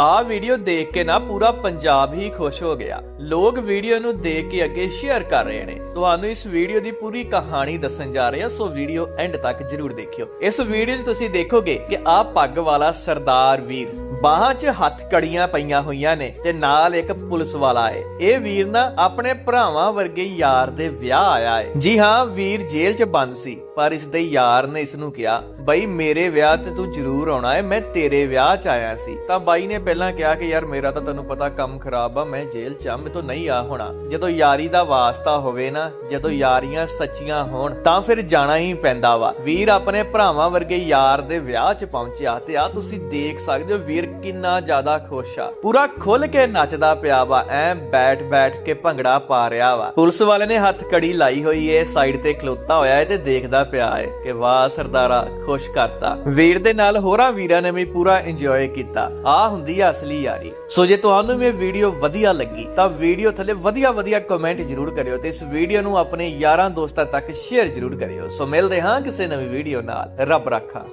ਆਹ ਵੀਡੀਓ ਦੇਖ ਕੇ ਨਾ ਪੂਰਾ ਪੰਜਾਬ ਹੀ ਖੁਸ਼ ਹੋ ਗਿਆ। ਲੋਕ ਵੀਡੀਓ ਨੂੰ ਦੇਖ ਕੇ ਅੱਗੇ ਸ਼ੇਅਰ ਕਰ ਰਹੇ ਨੇ। ਤੁਹਾਨੂੰ ਇਸ ਵੀਡੀਓ ਦੀ ਪੂਰੀ ਕਹਾਣੀ ਦੱਸਣ ਜਾ ਰਹੇ ਹਾਂ, ਸੋ ਵੀਡੀਓ ਐਂਡ ਤੱਕ ਜਰੂਰ ਦੇਖਿਓ। ਇਸ ਵੀਡੀਓ 'ਚ ਤੁਸੀਂ ਦੇਖੋਗੇ ਕਿ ਆਹ ਪੱਗ ਵਾਲਾ ਸਰਦਾਰ ਵੀਰ। ਬਾਹਾਂ 'ਚ ਹੱਥ ਕੜੀਆਂ ਪਈਆਂ ਹੋਈਆਂ ਨੇ ਤੇ ਨਾਲ ਇੱਕ ਪੁਲਿਸ ਵਾਲਾ ਏ। ਇਹ ਵੀਰ ਨਾ ਆਪਣੇ ਭਰਾਵਾਂ ਵਰਗੇ ਯਾਰ ਦੇ ਵਿਆਹ ਆਇਆ ਏ। ਜੀ ਹਾਂ, ਵੀਰ ਜੇਲ੍ਹ 'ਚ ਬੰਦ ਸੀ, ਪਰ ਇਸ ਦੇ ਯਾਰ ਨੇ ਇਸ ਨੂੰ ਕਿਹਾ, ਬਈ, ਮੇਰੇ ਵਿਆਹ ਤੇ ਤੂੰ ਜ਼ਰੂਰ ਆਉਣਾ ਏ, ਮੈਂ ਤੇਰੇ ਵਿਆਹ 'ਚ ਆਇਆ ਸੀ। ਤਾਂ ਬਾਈ ਨੇ ਪਹਿਲਾਂ ਕਿਹਾ ਕਿ, ਯਾਰ, ਮੇਰਾ ਤਾਂ ਤੈਨੂੰ ਪਤਾ ਕੰਮ ਖਰਾਬ ਆ, ਮੈਂ ਜੇਲ੍ਹ 'ਚ ਆ ਮੈਂ ਤੋਂ ਨਹੀਂ ਆ ਹੋਣਾ। ਜਦੋਂ ਯਾਰੀ ਦਾ ਵਾਸਤਾ ਹੋਵੇ ਨਾ, ਜਦੋਂ ਯਾਰੀਆਂ ਸੱਚੀਆਂ ਹੋਣ, ਤਾਂ ਫਿਰ ਜਾਣਾ ਹੀ ਪੈਂਦਾ ਵਾ। ਵੀਰ ਆਪਣੇ ਭਰਾਵਾਂ ਵਰਗੇ ਯਾਰ ਦੇ ਵਿਆਹ 'ਚ ਪਹੁੰਚਿਆ ਤੇ ਆ ਤੁਸੀਂ ਦੇਖ ਸਕਦੇ ਹੋ, ਵੀਰ ਕਿੰਨਾ ਜ਼ਿਆਦਾ ਖੁਸ਼ ਆ। ਪੂਰਾ ਖੁੱਲ ਕੇ ਨੱਚਦਾ ਪਿਆ ਵਾ, ਐ ਬੈਠ ਬੈਠ ਕੇ ਭੰਗੜਾ ਪਾ ਰਿਹਾ ਵਾ। ਪੁਲਿਸ ਵਾਲੇ ਨੇ ਹੱਥ ਕੜੀ ਲਾਈ ਹੋਈ ਏ, ਸਾਈਡ ਤੇ ਖਲੋਤਾ ਹੋਇਆ ਏ ਤੇ ਦੇਖਦਾ ਪਿਆ ਏ ਕਿ ਵਾਹ ਸਰਦਾਰਾ ਖੁਸ਼ ਕਰਤਾ। ਵੀਰ ਦੇ ਨਾਲ ਹੋਰਾਂ ਵੀਰਾਂ ਨੇ ਵੀ ਪੂਰਾ ਇੰਜੋਏ ਕੀਤਾ। ਆ ਹੁੰਦੀ ਆ ਅਸਲੀ ਯਾਰੀ। ਸੋ ਜੇ ਤੁਹਾਨੂੰ ਵੀ ਇਹ ਵੀਡੀਓ ਵਧੀਆ ਲੱਗੀ, ਤਾਂ ਵੀਡੀਓ ਥੱਲੇ ਵਧੀਆ ਵਧੀਆ ਕਮੈਂਟ ਜ਼ਰੂਰ ਕਰਿਓ ਤੇ ਇਸ ਵੀਡੀਓ ਨੂੰ ਆਪਣੇ ਯਾਰਾਂ ਦੋਸਤਾਂ ਤੱਕ ਸ਼ੇਅਰ ਜ਼ਰੂਰ ਕਰਿਓ। ਸੋ ਮਿਲਦੇ ਹਾਂ ਕਿਸੇ ਨਵੀਂ ਵੀਡੀਓ ਨਾਲ। ਰੱਬ ਰੱਖਾ।